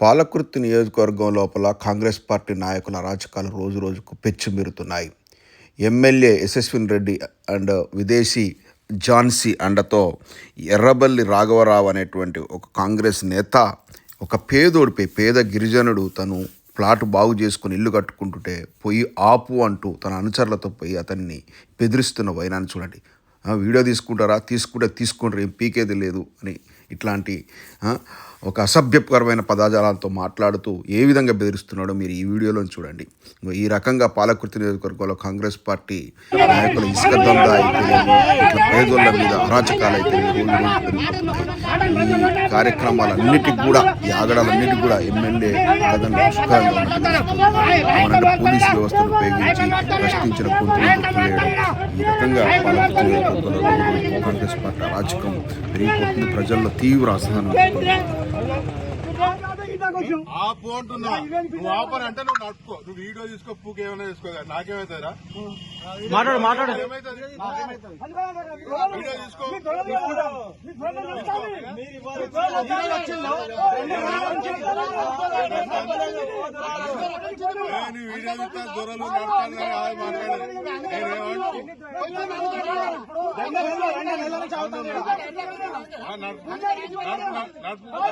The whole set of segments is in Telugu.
పాలకుర్తి నియోజకవర్గం లోపల కాంగ్రెస్ పార్టీ నాయకుల అరాచకాలు రోజు రోజుకు పెచ్చుమీరుతున్నాయి ఎమ్మెల్యే యశస్విన్ రెడ్డి అండ్ విదేశీ జాన్సీ అండతో ఎర్రబల్లి రాఘవరావు అనేటువంటి ఒక కాంగ్రెస్ నేత ఒక పేదోడిపై పేద గిరిజనుడు తను ప్లాట్ బాగు చేసుకుని ఇల్లు కట్టుకుంటుంటే పోయి ఆపు అంటూ తన అనుచరులతో పోయి అతన్ని బెదిరిస్తున్న వైనాన్ని చూడండి. వీడియో తీసుకుంటారా? తీసుకుంటే తీసుకుంటారు ఏం పీకేది లేదు అని ఇట్లాంటి ఒక అసభ్యకరమైన పదాజాలంతో మాట్లాడుతూ ఏ విధంగా బెదిరిస్తున్నాడో మీరు ఈ వీడియోలో చూడండి. ఈ రకంగా పాలకృతి నియోజకవర్గంలో కాంగ్రెస్ పార్టీ నాయకుల ఇసుక దొంగ అయితే ఇట్లా పేదోళ్ళ మీద అరాచకాలు అయితే ఈ కార్యక్రమాలన్నిటికి కూడా ఈ ఆగడాలన్నిటికీ కూడా ఎమ్మెల్యే పోలీసు వ్యవస్థను ఉపయోగించి ప్రశ్నించిన కొంత ఈ రకంగా పాలకృతి రోజుకు కాంగ్రెస్ పార్టీ అరాచకం పెరిగిపోతుంది ప్రజల్లో తీవ్ర అసహనం ఆపు అంటున్నా. నువ్వు ఆపని అంటే నువ్వు నడుపుకో. నువ్వు వీడియో తీసుకో పూకి ఏమైనా తీసుకో. నాకేమైతుందిరా? మాట్లాడు మాట్లాడు. ఏమైతుంది వీడియో తీసుకో. నేను వీడియో తీస్తా దూరంలో నడపాలి కానీ ఆమె మాట్లాడేది నేనేమంటూ ఆ,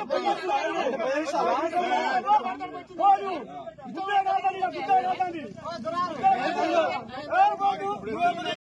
నడుపు